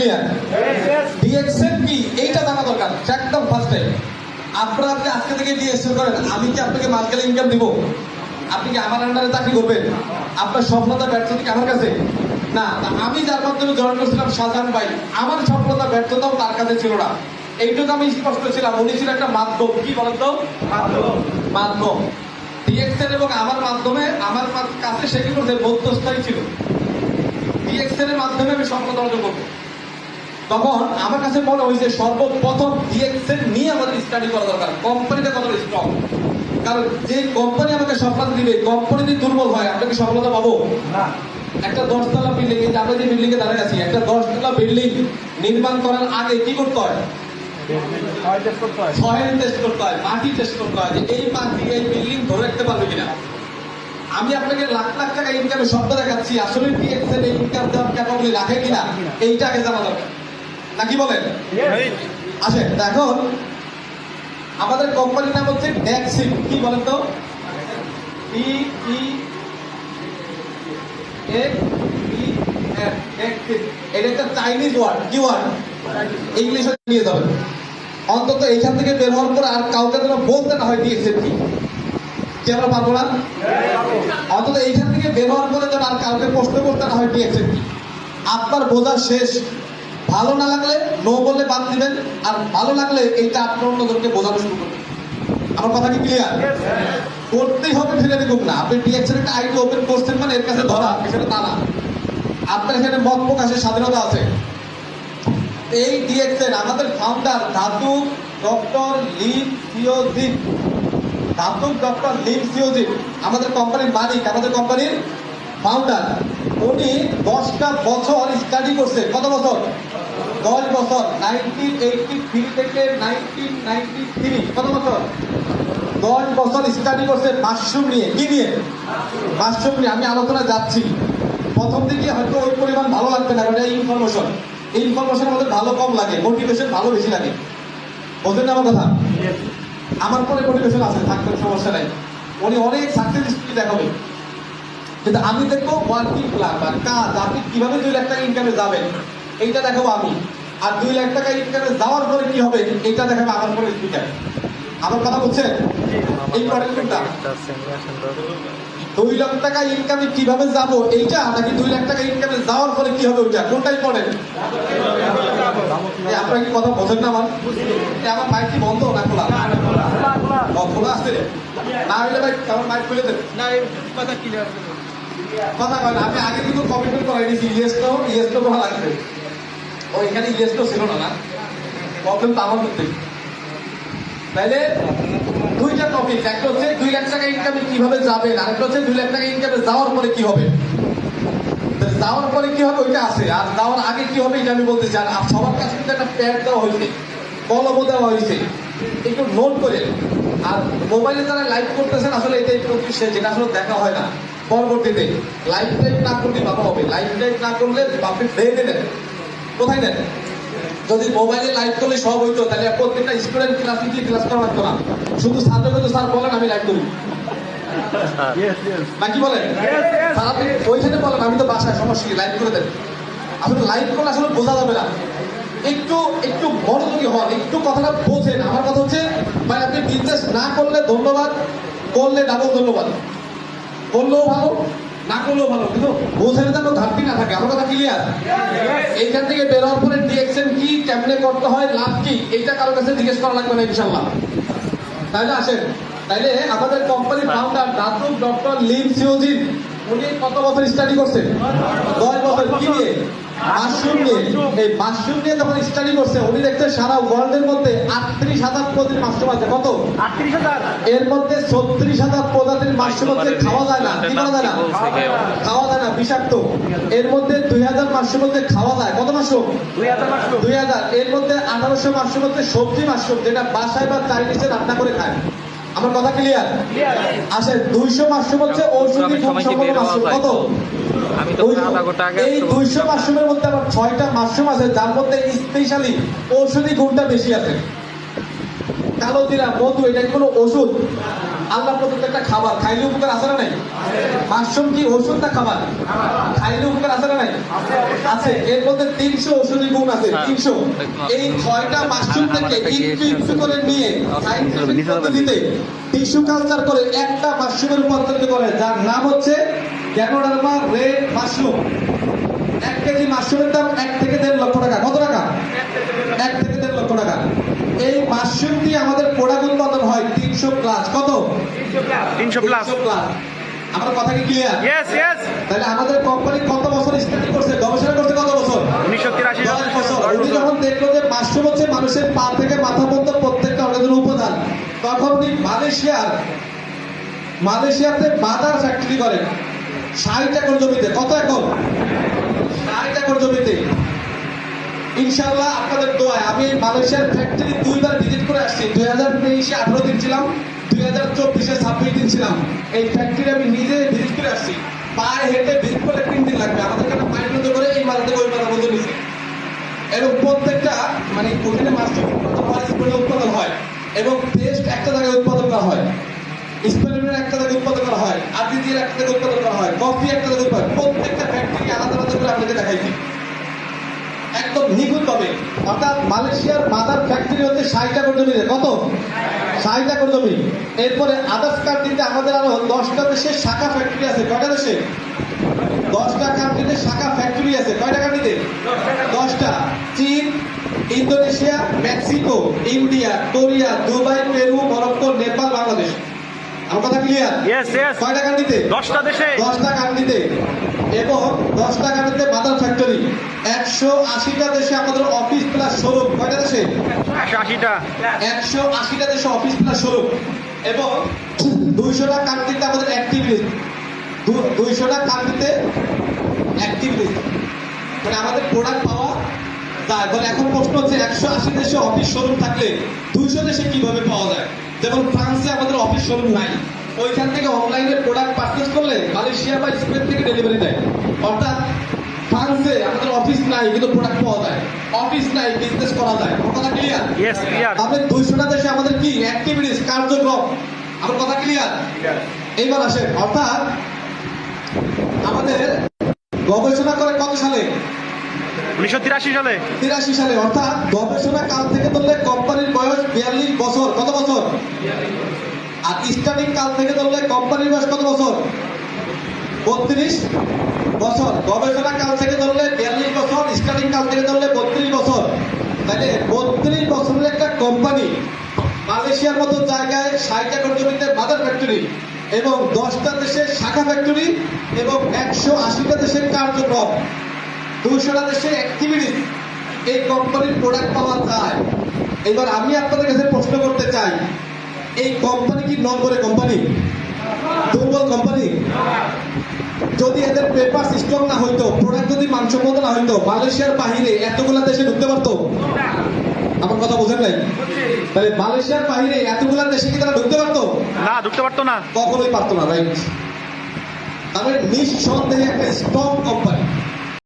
Clear DXN কি এইটা জানা দরকার একদম ফার্স্ট আপনারা আপনি আজকে থেকে ডিএক্সএন করেন আমি কি আপনাকে মাসকালে ইনকাম দিব? আপনি কি আমার আন্ডারে চাকরি করবেন? আপনার সফলতা ব্যর্থতা কি আমার কাছে? না আমি যার মাধ্যমে জয়েন করছিলাম শাহজাহান ভাই আমার সফলতা ব্যর্থতাও তার কাছে ছিল না। এইটুকু আমি স্পষ্ট ছিলাম উনি ছিল একটা মাধ্যম। কি বলেন তো? মাধ্যম। ডিএক্সএন এবং আমার মাধ্যমে আমার কাছে সে কি করছে? মধ্যস্থায়ী ছিল। ডিএক্সএন এর মাধ্যমে আমি সফলতা অর্জন করব। তখন আমার কাছে মনে হয় যে সর্বপ্রথম ডিএক্সএন নিয়ে আমাদের স্টাডি করা দরকার। কোম্পানিটা কতটা স্ট্রং কারণ যে কোম্পানি আমাকে সফলতা দিবে কোম্পানি যদি দুর্বল হয় আমরা কি সফলতা পাবো? না। একটা দশতলা বিল্ডিং এই যে আমরা যে বিল্ডিং এ দাঁড়িয়ে আছি একটা দশতলা বিল্ডিং নির্মাণ করার আগে কি করতে হয়? সয়েল টেস্ট করতে হয়। মাটি টেস্ট করতে হয় যে এই মাটি এই বিল্ডিং ধরে রাখতে পারবে কিনা? আমি আপনাকে লাখ লাখ টাকা ইনকামের শব্দ দেখাচ্ছি আসলে ডিএক্সএন এই ইনকাম দেওয়ার ক্যাপাবিলিটি রাখে কিনা? এইটা আগে জানা দরকার। নাকি বলেন? আসেন এখন আমাদের কোম্পানির নাম হচ্ছে ড্যাক্সিন কি বলেন তো? ই ড্যাক্সিন এটা একটা চাইনিজ ওয়ার্ড কি ওয়ার্ড ইংলিশে নিয়ে যাবেন অন্তত এইখান থেকে বের হওয়ার পর আর কাউকে যেন বলতে না হয় কি কি আমরা পারব না? অন্তত এইখান থেকে বের হওয়ার পরে যেন আর কাউকে প্রশ্ন করতে না হয় কি আপনার বোঝা শেষ। ভালো না লাগলে নো বললে বাদ দিবেন আর ভালো লাগলে এইটা আপনার অন্যজনকে বোঝানো শুরু করবেন। আমার কথা কি ক্লিয়ার করতেই হবে ফিরে দেখুন না। আপনি ডিএক্সের একটা আইডি ওপেন করছেন মানে এর কাছে ধরা এখানে তা না আপনার এখানে মত প্রকাশের স্বাধীনতা আছে। এই ডিএক্সের আমাদের ফাউন্ডার ধাতু ডক্টর লিম সিওজিৎ ধাতু ডক্টর লিম সিওজিৎ আমাদের কোম্পানির মালিক আমাদের কোম্পানির ফাউন্ডার উনি দশটা বছর স্টাডি করছে। কত বছর? দশ বছর নাইনটিন এইটটি থ্রি থেকে নাইনটিন নাইনটি থ্রি কত বছর? দশ বছর স্টাডি করছে মাশরুম নিয়ে, কি নিয়ে? মাশরুম নিয়ে, আমি আলোচনা যাচ্ছি। প্রথম দিকে হয়তো ওই পরিমাণ ভালো লাগবে না ওটা ইনফরমেশন এই ইনফরমেশন আমাদের ভালো কম লাগে মোটিভেশন ভালো বেশি লাগে। বোঝেন না আমার কথা? আমার পরে মোটিভেশন আছে থাকবে সমস্যা নাই। উনি অনেক সাকসেস স্টোরি দেখাবে। কিন্তু আমি দেখব ওয়ার্কিং প্ল্যান বা কাজ, আপনি কীভাবে দুই লাখ টাকা ইনকামে যাবেন, এইটা দেখাবো আমি। আর দুই লাখ টাকা ইনকামে যাওয়ার পরে কি হবে? এইটা দেখাবে আমার পরে স্পিকার আমার কথা বলছেন এই মডেল দুই লাখ টাকা ইনকামে কীভাবে যাব? এইটা? নাকি দুই লাখ টাকা ইনকামে যাওয়ার পরে কি হবে ওইটা? কোনটাই পড়েন? আপনারা কি কথা বোঝেন না আমার? আমার মাইক কি বন্ধ না খোলা? খোলা আছে না হইলে ভাই আমার মাইক খুলে দেন। কথা কয় না আমি আগে কিন্তু কমিটমেন্ট করাই দিয়েছি ইয়েস তো ইয়েস তো বলা লাগবে। ও, এখানে ইয়েস ছিল না না। প্রবলেম তো আমার মধ্যে তাইলে দুইটা টপিক একটা হচ্ছে দুই লাখ টাকা ইনকামে কীভাবে যাবেন? আরেকটা হচ্ছে দুই লাখ টাকা ইনকামে যাওয়ার পরে কি হবে? যাওয়ার পরে কি হবে ওইটা আছে। আর যাওয়ার আগে কি হবে এটা আমি বলতে চাই আর সবার কাছে কিন্তু একটা প্যাড দেওয়া হয়েছে। কলমও দেওয়া হয়েছে। একটু নোট করে। আর মোবাইলে যারা লাইভ করতেছেন, আসলে এটাই প্রতিষ্ঠা যেটা আসলে দেখা হয় না। পরবর্তীতে লাইভ টাইপ না করলে বাবা হবে। লাইভ টাইপ না করলে আপনি ডেটে দেন কোথায় দেন যদি মোবাইলে লাইভ করলে সব হইতো তাহলে প্রত্যেকটা স্টুডেন্ট ক্লাস নিতে ক্লাস করা লাগতো না। শুধু ছাত্রকে তো স্যার বলেন আমি লাইভ করি। নাকি বলেন? ওইখানে বলেন আমি তো বাসায় সমস্যা কি? লাইভ করে দেন। আসলে লাইভ করলে আসলে বোঝা যাবে না। একটু একটু মনোযোগী হন একটু কথাটা বোঝেন। আমার কথা হচ্ছে ভাই আপনি বিজনেস না করলে ধন্যবাদ করলে ডাবল ধন্যবাদ। করলেও ভালো না করলেও ভালো, কিন্তু বোঝেন যেন ঘাটতি না থাকে। আমার কথা ক্লিয়ার এইখান থেকে বেরোর পরে ডিরেকশন কি কেমনে করতে হয়, লাভ কি? এইটা কারোর কাছে জিজ্ঞেস করা লাগবে না, ইনশাল্লাহ। তাহলে আসেন। তাইলে আমাদের কোম্পানির ফাউন্ডার দাদু ডক্টর লিম সিওজিন উনি কত বছর স্টাডি করছেন? দশ বছর। কি নিয়ে? মাশরুম নিয়ে এই মাশরুম নিয়ে যখন স্টাডি করছে উনি দেখতে সারা ওয়ার্ল্ডের মধ্যে আটত্রিশ হাজার প্রজাতির মাশরুম আছে। কত? এর মধ্যে ছত্রিশ হাজার প্রজাতির মাশরুম হচ্ছে খাওয়া যায় না। কি করা যায় না? খাওয়া যায় না। বিষাক্ত। এর মধ্যে দুই হাজার মাশরুম হচ্ছে খাওয়া যায়। কত মাশরুম? দুই হাজার এর মধ্যে আঠারোশো মাশরুম হচ্ছে সবজি মাশরুম যেটা বাসায় বা চাইনিজে রান্না করে খায়। আমার কথা ক্লিয়ার আসে দুইশো মাশরুম হচ্ছে ঔষধি কত? আমি তো আধা গোটা আগে এই দুইশো মাশরুমের মধ্যে আবার ছয়টা মাশরুম আছে যার মধ্যে স্পেশালি ঔষধি গুণটা বেশি আছে। কালো জিরা মধু এটা কোনো ওষুধ আল্লাহ প্রদত্ত একটা খাবার। খাইলে উপকার আছে না নাই? মাশরুম কি ওষুধ না খাবার? খাইলে উপকার আছে না নাই? আছে। এর মধ্যে তিনশো ওষুধি গুণ আছে তিনশো। এই ছয়টা মাশরুম থেকে একটু একটু করে নিয়ে সাইন্টিফিক পদ্ধতিতে টিস্যু কালচার করে একটা মাশরুমে রূপান্তরিত করে যার নাম হচ্ছে রেড মাশরুম এক কেজি মাশরুমের দাম এক থেকে দেড় লক্ষ টাকা। কত টাকা? এক থেকে দেড় লক্ষ টাকা। এই মাশরুম দিয়ে আমাদের প্রোডাক্ট উৎপাদন হয় তিনশো প্লাস কত? তিনশো প্লাস প্লাস আমার কথা কি ক্লিয়ার তাহলে আমাদের কোম্পানি কত বছর স্টাডি করছে? গবেষণা করছে কত বছর? উনি যখন দেখল যে মাশরুম হচ্ছে মানুষের পা থেকে মাথা পর্যন্ত প্রত্যেকটা অর্গানের উপাদান তখন উনি মালয়েশিয়ার মালয়েশিয়াতে বাদার ফ্যাক্টরি করেন। ষাট একর জমিতে, কত একর ষাট একর জমিতে। ইনশাল্লাহ আপনাদের দোয়ায়, আমি মালয়েশিয়ার ফ্যাক্টরি দুইবার ভিজিট করে আসছি। দুই হাজার তেইশে আঠারো দিন ছিলাম, দুই হাজার চব্বিশে ছাব্বিশ দিন ছিলাম। এই ফ্যাক্টরি আমি নিজে ভিজিট করে আসছি। পায়ে হেঁটে ভিজিট করলে তিন দিন লাগবে। আমাদের কাছে পায়ের মতো করে এই মাল থেকে ওই মাথা মতো নিচে এবং প্রত্যেকটা মানে কঠিন স্পেনে উৎপাদন হয়। এবং টেস্ট একটা জায়গায় উৎপাদন করা হয়। একটা জায়গায় উৎপাদন করা হয়, আদিতির একটা জায়গায় উৎপাদন করা হয়, কফি একটা জায়গায় উৎপাদন প্রত্যেকটা ফ্যাক্টরি আলাদা আলাদা করে আপনাকে দেখাইছি। একদম নিখুঁত ভাবে অর্থাৎ মালয়েশিয়ার মাদার ফ্যাক্টরি হচ্ছে ষাট একর জমিতে কত? ষাট একর জমি এরপরে আদার্স কান্ট্রিতে আমাদের আরও দশটা দেশের শাখা ফ্যাক্টরি আছে। কয়টা দেশে দশটা কান্ট্রিতে শাখা ফ্যাক্টরি আছে। কয়টা কান্ট্রিতে দশটা। চীন, Indonesia, Mexico, India, Korea, Dubai, Peru, Morocco, Nepal, Bangladesh. আমার কথা ক্লিয়ার কয়টা কান্ট্রিতে দশটা দেশে। দশটা এবং দশটা মাদার ফ্যাক্টরি একশো আশিটা দেশে আমাদের অফিস প্লাস শোরুম কয়টা দেশে? একশো আশিটা। একশো আশিটা দেশে অফিস প্লাস শোরুম এবং দুইশোটা কান্ট্রিতে আমাদের অ্যাক্টিভিস্ট দুইশোটা কান্ট্রিতে অ্যাক্টিভিস্ট মানে আমাদের প্রোডাক্ট পাওয়া যায়। এখন প্রশ্ন হচ্ছে একশো আশি দেশে অফিস শোরুম থাকলে দুইশো দেশে কীভাবে পাওয়া যায়? যেমন ফ্রান্সে আমাদের অফিস শোরুম নাই। ওইখান থেকে অনলাইনে প্রোডাক্ট পারচেস করলে মালয়েশিয়া বা স্পেন থেকে ডেলিভারি দেয়। অর্থাৎ ফ্রান্সে আমাদের অফিস নাই কিন্তু প্রোডাক্ট পাওয়া যায়। অফিস নাই বিজনেস করা যায়। কথা ক্লিয়ার আমাদের দুইশোটা দেশে আমাদের কি? অ্যাক্টিভিটিস কার্যক্রম। আমার কথা ক্লিয়ার এইবার আসেন। অর্থাৎ আমাদের গবেষণা করে কত সালে? উনিশশো তিরাশি সালে। তিরাশি সালে, অর্থাৎ গবেষণা কাল থেকে ধরলে কোম্পানির বয়স বিয়াল্লিশ বছর, কত বছর? আর স্টার্টিং কাল থেকে ধরলে কোম্পানির বয়স কত বছর? বত্রিশ বছর। গবেষণা কাল থেকে ধরলে বিয়াল্লিশ বছর স্টার্টিং কাল থেকে ধরলে বত্রিশ বছর। তাহলে বত্রিশ বছরের একটা কোম্পানি মালয়েশিয়ার মতো জায়গায় ষাট একর জমিতে মাদার ফ্যাক্টরি এবং দশটা দেশের শাখা ফ্যাক্টরি এবং একশো আশিটা দেশের কার্যক্রম। দুশোটা দেশে অ্যাক্টিভিটিস এই কোম্পানির প্রোডাক্ট পাওয়া যায়। এবার আমি আপনাদের কাছে প্রশ্ন করতে চাই এই কোম্পানি কি নম্বরে কোম্পানি দুর্বল কোম্পানি যদি এদের পেপার স্ট্রং না হইতো প্রোডাক্ট যদি মানসম্মত না হইতো মালয়েশিয়ার বাহিরে এতগুলা দেশে ঢুকতে পারতো? আমার কথা বোঝেন নাই? তাহলে মালয়েশিয়ার বাহিরে এতগুলা দেশে কি তারা ঢুকতে পারতো? না ঢুকতে পারতো না। কখনোই পারতো না রাইট তাহলে নিঃসন্দেহে একটা স্ট্রং কোম্পানি